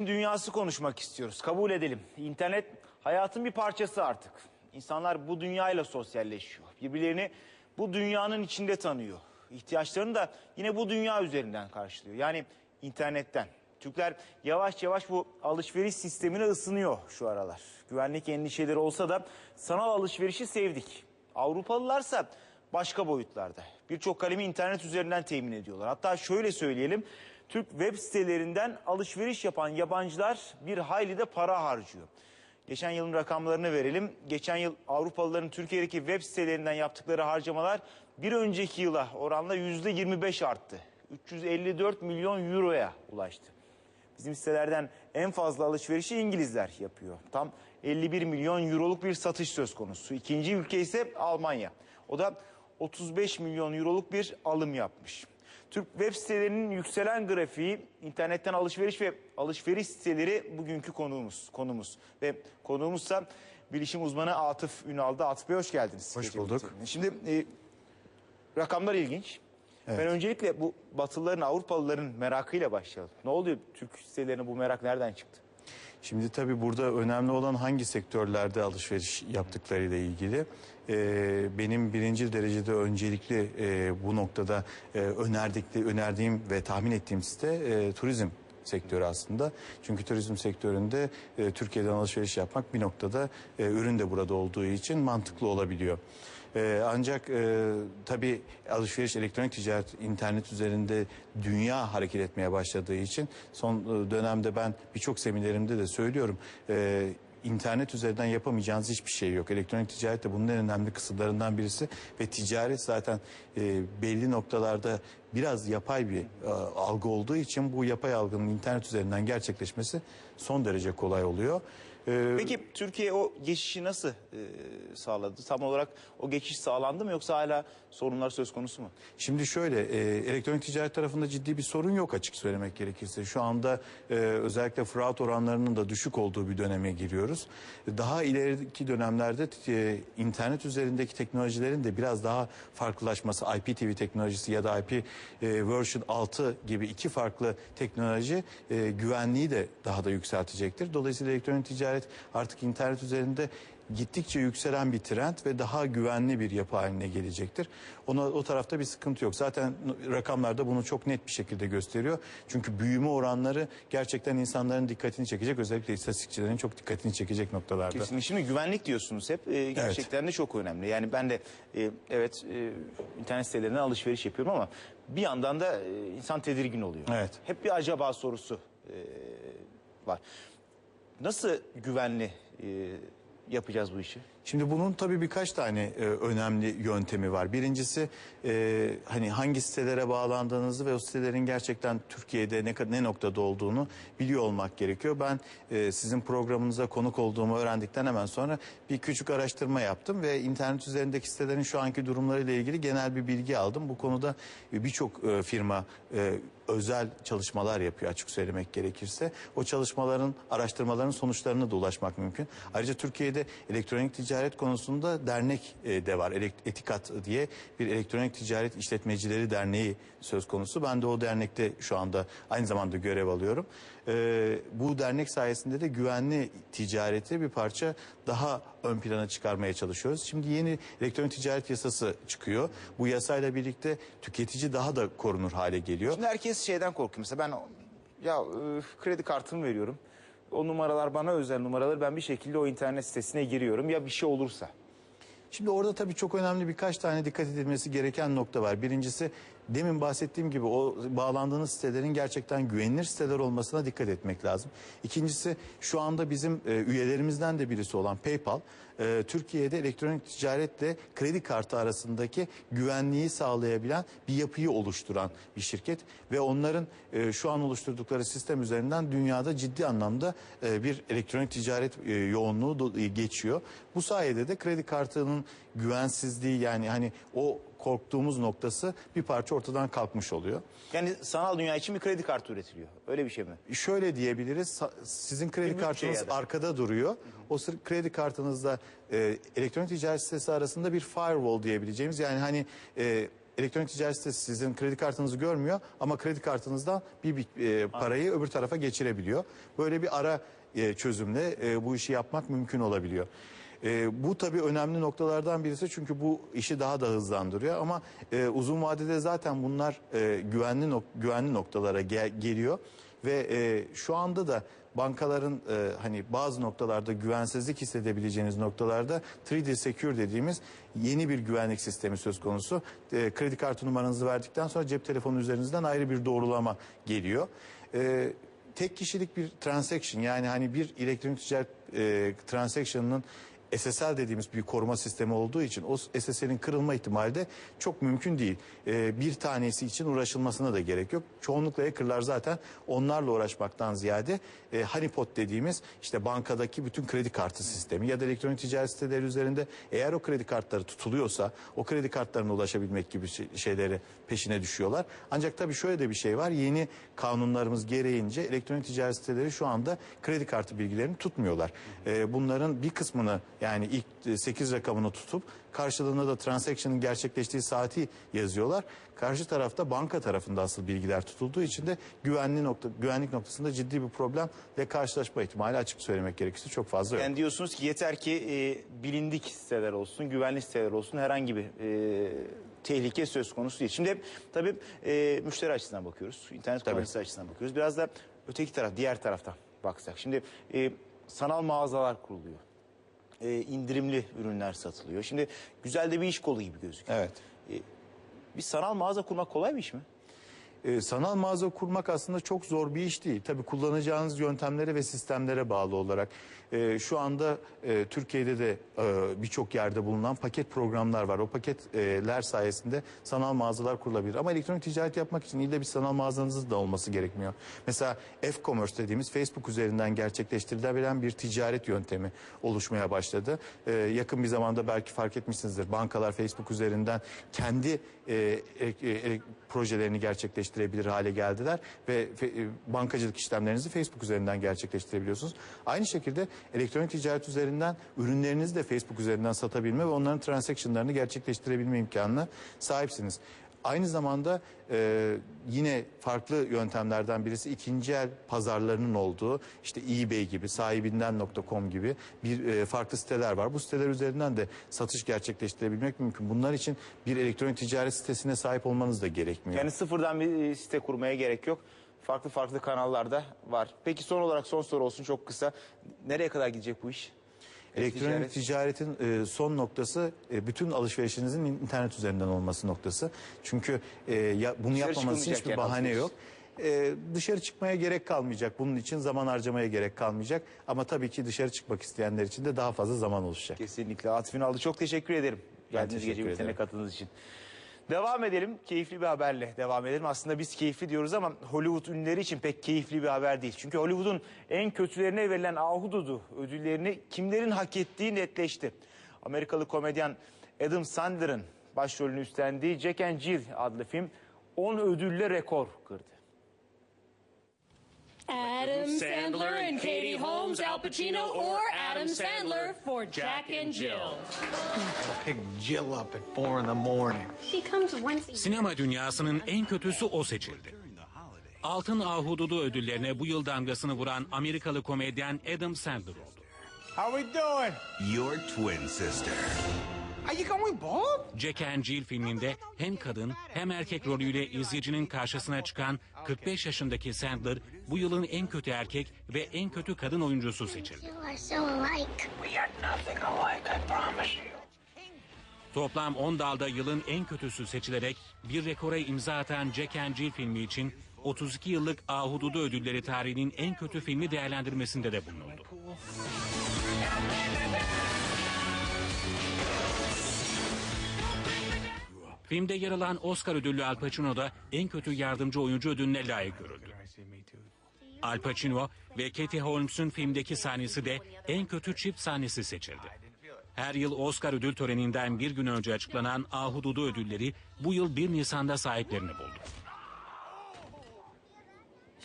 dünyası konuşmak istiyoruz. Kabul edelim. İnternet hayatın bir parçası artık. İnsanlar bu dünyayla sosyalleşiyor. Birbirlerini bu dünyanın içinde tanıyor. İhtiyaçlarını da yine bu dünya üzerinden karşılıyor. Yani internetten. Türkler yavaş yavaş bu alışveriş sistemine ısınıyor şu aralar. Güvenlik endişeleri olsa da sanal alışverişi sevdik. Avrupalılarsa başka boyutlarda. Birçok kalemi internet üzerinden temin ediyorlar. Hatta şöyle söyleyelim. Türk web sitelerinden alışveriş yapan yabancılar bir hayli de para harcıyor. Geçen yılın rakamlarını verelim. Geçen yıl Avrupalıların Türkiye'deki web sitelerinden yaptıkları harcamalar bir önceki yıla oranla yüzde 25 arttı. 354 milyon euroya ulaştı. Bizim sitelerden en fazla alışverişi İngilizler yapıyor. Tam 51 milyon euroluk bir satış söz konusu. İkinci ülke ise Almanya. O da 35 milyon euroluk bir alım yapmış. Türk web sitelerinin yükselen grafiği, internetten alışveriş ve alışveriş siteleri bugünkü konuğumuz. konumuz. Ve konuğumuzsa bilişim uzmanı Atıf Ünal'da. Atıf Bey hoş geldiniz. Hoş bulduk. Şimdi e, rakamlar ilginç. Ben öncelikle bu Batılıların, Avrupalıların merakıyla başlayalım. Ne oluyor Türk sitelerine bu merak nereden çıktı? Şimdi tabii burada önemli olan hangi sektörlerde alışveriş yaptıklarıyla ilgili. Ee, benim birinci derecede öncelikli e, bu noktada e, önerdikli, önerdiğim ve tahmin ettiğim site e, turizm sektörü aslında. Çünkü turizm sektöründe e, Türkiye'den alışveriş yapmak bir noktada e, ürün de burada olduğu için mantıklı olabiliyor. Ee, ancak e, tabii alışveriş, elektronik ticaret, internet üzerinde dünya hareket etmeye başladığı için son e, dönemde ben birçok seminerimde de söylüyorum. E, internet üzerinden yapamayacağınız hiçbir şey yok. Elektronik ticaret de bunun en önemli kısımlarından birisi ve ticaret zaten e, belli noktalarda biraz yapay bir e, algı olduğu için bu yapay algının internet üzerinden gerçekleşmesi son derece kolay oluyor. E, Peki Türkiye o geçişi nasıl e, sağladı? Tam olarak o geçiş sağlandı mı yoksa hala sorunlar söz konusu mu? Şimdi şöyle e, elektronik ticaret tarafında ciddi bir sorun yok açık söylemek gerekirse. Şu anda e, özellikle fraud oranlarının da düşük olduğu bir döneme giriyoruz. Daha ileriki dönemlerde e, internet üzerindeki teknolojilerin de biraz daha farklılaşması IPTV teknolojisi ya da IP e, version 6 gibi iki farklı teknoloji e, güvenliği de daha da yükseltecektir. Dolayısıyla elektronik ticaret artık internet üzerinde gittikçe yükselen bir trend ve daha güvenli bir yapı haline gelecektir. Ona o tarafta bir sıkıntı yok. Zaten rakamlarda bunu çok net bir şekilde gösteriyor. Çünkü büyüme oranları gerçekten insanların dikkatini çekecek. Özellikle istatistikçilerin çok dikkatini çekecek noktalarda. Kesinlikle. Şimdi güvenlik diyorsunuz hep. E, gerçekten de çok önemli. Yani ben de e, evet e, internet sitelerinden alışveriş yapıyorum ama bir yandan da e, insan tedirgin oluyor. Evet. Hep bir acaba sorusu e, var. Nasıl güvenli e, yapacağız bu işi? Şimdi bunun tabii birkaç tane e, önemli yöntemi var. Birincisi e, hani hangi sitelere bağlandığınızı ve o sitelerin gerçekten Türkiye'de ne, ne noktada olduğunu biliyor olmak gerekiyor. Ben e, sizin programınıza konuk olduğumu öğrendikten hemen sonra bir küçük araştırma yaptım ve internet üzerindeki sitelerin şu anki durumlarıyla ilgili genel bir bilgi aldım. Bu konuda e, birçok e, firma e, özel çalışmalar yapıyor açık söylemek gerekirse. O çalışmaların, araştırmaların sonuçlarına da ulaşmak mümkün. Ayrıca Türkiye'de elektronik ticaret konusunda dernek e, de var. Etikat diye bir elektronik ticaret işletmecileri derneği söz konusu. Ben de o dernekte şu anda aynı zamanda görev alıyorum. E, bu dernek sayesinde de güvenli ticareti bir parça daha ön plana çıkarmaya çalışıyoruz. Şimdi yeni elektronik ticaret yasası çıkıyor. Bu yasayla birlikte tüketici daha da korunur hale geliyor. Şimdi herkes şeyden korkuyor. Mesela ben ya e, kredi kartımı veriyorum. O numaralar bana özel numaralar. Ben bir şekilde o internet sitesine giriyorum. Ya bir şey olursa. Şimdi orada tabii çok önemli birkaç tane dikkat edilmesi gereken nokta var. Birincisi demin bahsettiğim gibi o bağlandığınız sitelerin gerçekten güvenilir siteler olmasına dikkat etmek lazım. İkincisi şu anda bizim e, üyelerimizden de birisi olan PayPal e, Türkiye'de elektronik ticaretle kredi kartı arasındaki güvenliği sağlayabilen bir yapıyı oluşturan bir şirket ve onların e, şu an oluşturdukları sistem üzerinden dünyada ciddi anlamda e, bir elektronik ticaret e, yoğunluğu geçiyor. Bu sayede de kredi kartının güvensizliği yani hani o korktuğumuz noktası bir parça ortadan kalkmış oluyor. Yani sanal dünya için bir kredi kartı üretiliyor. Öyle bir şey mi? Şöyle diyebiliriz sizin kredi kartınız da. arkada duruyor. O sır kredi kartınızla e, elektronik ticaret sitesi arasında bir firewall diyebileceğimiz yani hani e, elektronik ticaret sitesi sizin kredi kartınızı görmüyor ama kredi kartınızdan bir, bir, e, parayı öbür tarafa geçirebiliyor. Böyle bir ara e, çözümle e, bu işi yapmak mümkün olabiliyor. E, bu tabii önemli noktalardan birisi çünkü bu işi daha da hızlandırıyor ama e, uzun vadede zaten bunlar e, güvenli nok- güvenli noktalara gel- geliyor ve e, şu anda da bankaların e, hani bazı noktalarda güvensizlik hissedebileceğiniz noktalarda 3D Secure dediğimiz yeni bir güvenlik sistemi söz konusu. E, kredi kartı numaranızı verdikten sonra cep telefonu üzerinizden ayrı bir doğrulama geliyor. E, tek kişilik bir transaction yani hani bir elektronik ticaret e, transaction'ının SSL dediğimiz bir koruma sistemi olduğu için o SSL'in kırılma ihtimali de çok mümkün değil. Ee, bir tanesi için uğraşılmasına da gerek yok. Çoğunlukla hackerlar zaten onlarla uğraşmaktan ziyade e, honeypot dediğimiz işte bankadaki bütün kredi kartı sistemi ya da elektronik ticaret siteleri üzerinde eğer o kredi kartları tutuluyorsa o kredi kartlarına ulaşabilmek gibi şey- şeyleri peşine düşüyorlar. Ancak tabii şöyle de bir şey var. Yeni kanunlarımız gereğince elektronik ticaret siteleri şu anda kredi kartı bilgilerini tutmuyorlar. Ee, bunların bir kısmını yani ilk 8 rakamını tutup karşılığında da transaction'ın gerçekleştiği saati yazıyorlar. Karşı tarafta banka tarafında asıl bilgiler tutulduğu için de güvenli nokta, güvenlik noktasında ciddi bir problemle karşılaşma ihtimali açık söylemek gerekirse çok fazla yok. Yani diyorsunuz ki yeter ki e, bilindik siteler olsun, güvenli siteler olsun herhangi bir e, tehlike söz konusu değil. Şimdi hep tabii e, müşteri açısından bakıyoruz, internet kullanıcısı açısından bakıyoruz. Biraz da öteki taraf, diğer taraftan baksak. Şimdi e, sanal mağazalar kuruluyor. E, indirimli ürünler satılıyor. Şimdi güzel de bir iş kolu gibi gözüküyor. Evet. E, bir sanal mağaza kurmak kolay bir iş mi? Ee, sanal mağaza kurmak aslında çok zor bir iş değil. Tabii kullanacağınız yöntemlere ve sistemlere bağlı olarak. Ee, şu anda e, Türkiye'de de e, birçok yerde bulunan paket programlar var. O paketler sayesinde sanal mağazalar kurulabilir. Ama elektronik ticaret yapmak için illa bir sanal mağazanızın da olması gerekmiyor. Mesela F-commerce dediğimiz Facebook üzerinden gerçekleştirilebilen bir ticaret yöntemi oluşmaya başladı. Ee, yakın bir zamanda belki fark etmişsinizdir. Bankalar Facebook üzerinden kendi e, e, e, projelerini gerçekleştirebilir hale geldiler ve fe- e, bankacılık işlemlerinizi Facebook üzerinden gerçekleştirebiliyorsunuz. Aynı şekilde elektronik ticaret üzerinden ürünlerinizi de Facebook üzerinden satabilme ve onların transactionlarını gerçekleştirebilme imkanına sahipsiniz. Aynı zamanda e, yine farklı yöntemlerden birisi ikinci el pazarlarının olduğu işte eBay gibi sahibinden.com gibi bir e, farklı siteler var. Bu siteler üzerinden de satış gerçekleştirebilmek mümkün. Bunlar için bir elektronik ticaret sitesine sahip olmanız da gerekmiyor. Yani sıfırdan bir e, site kurmaya gerek yok. Farklı farklı kanallarda var. Peki son olarak son soru olsun çok kısa. Nereye kadar gidecek bu iş? Elektronik Ticaret. ticaretin e, son noktası e, bütün alışverişinizin internet üzerinden olması noktası. Çünkü e, ya, bunu Dışarı yapmaması için hiçbir yani bahane alışveriş. yok. E, dışarı çıkmaya gerek kalmayacak. Bunun için zaman harcamaya gerek kalmayacak. Ama tabii ki dışarı çıkmak isteyenler için de daha fazla zaman oluşacak. Kesinlikle. Atıf Ünal'dı. Çok teşekkür ederim. Geldiğiniz gece bitene katıldığınız için. Devam edelim. Keyifli bir haberle devam edelim. Aslında biz keyifli diyoruz ama Hollywood ünlüleri için pek keyifli bir haber değil. Çünkü Hollywood'un en kötülerine verilen Ahududu ödüllerini kimlerin hak ettiği netleşti. Amerikalı komedyen Adam Sandler'ın başrolünü üstlendiği Jack and Jill adlı film 10 ödülle rekor kırdı. Adam Sandler and Katie Holmes, Al Pacino, or Adam Sandler for Jack and Jill. Pick Jill up at four in the morning. She comes year. Sinema dünyasının en kötüsü o seçildi. Altın Ahududu ödüllerine bu yıl damgasını vuran Amerikalı komedyen Adam Sandler oldu. How we doing? Your twin sister. Are you going bald? Jack and Jill filminde hem kadın hem erkek rolüyle izleyicinin karşısına çıkan 45 yaşındaki Sandler bu yılın en kötü erkek ve en kötü kadın oyuncusu seçildi. You are so alike. We are nothing alike, I promise you. Toplam 10 dalda yılın en kötüsü seçilerek bir rekora imza atan Jack and Jill filmi için 32 yıllık Ahududu ödülleri tarihinin en kötü filmi değerlendirmesinde de bulunuldu. Filmde yer alan Oscar ödüllü Al Pacino da en kötü yardımcı oyuncu ödülüne layık görüldü. Al Pacino ve Katie Holmes'un filmdeki sahnesi de en kötü çift sahnesi seçildi. Her yıl Oscar ödül töreninden bir gün önce açıklanan Ahududu ödülleri bu yıl 1 Nisan'da sahiplerini buldu.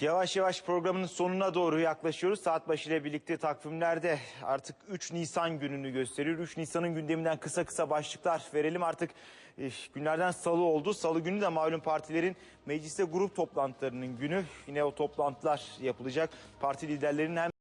Yavaş yavaş programın sonuna doğru yaklaşıyoruz. Saat başı ile birlikte takvimlerde artık 3 Nisan gününü gösteriyor. 3 Nisan'ın gündeminden kısa kısa başlıklar verelim. Artık eh, günlerden salı oldu. Salı günü de malum partilerin mecliste grup toplantılarının günü. Yine o toplantılar yapılacak. Parti liderlerinin hem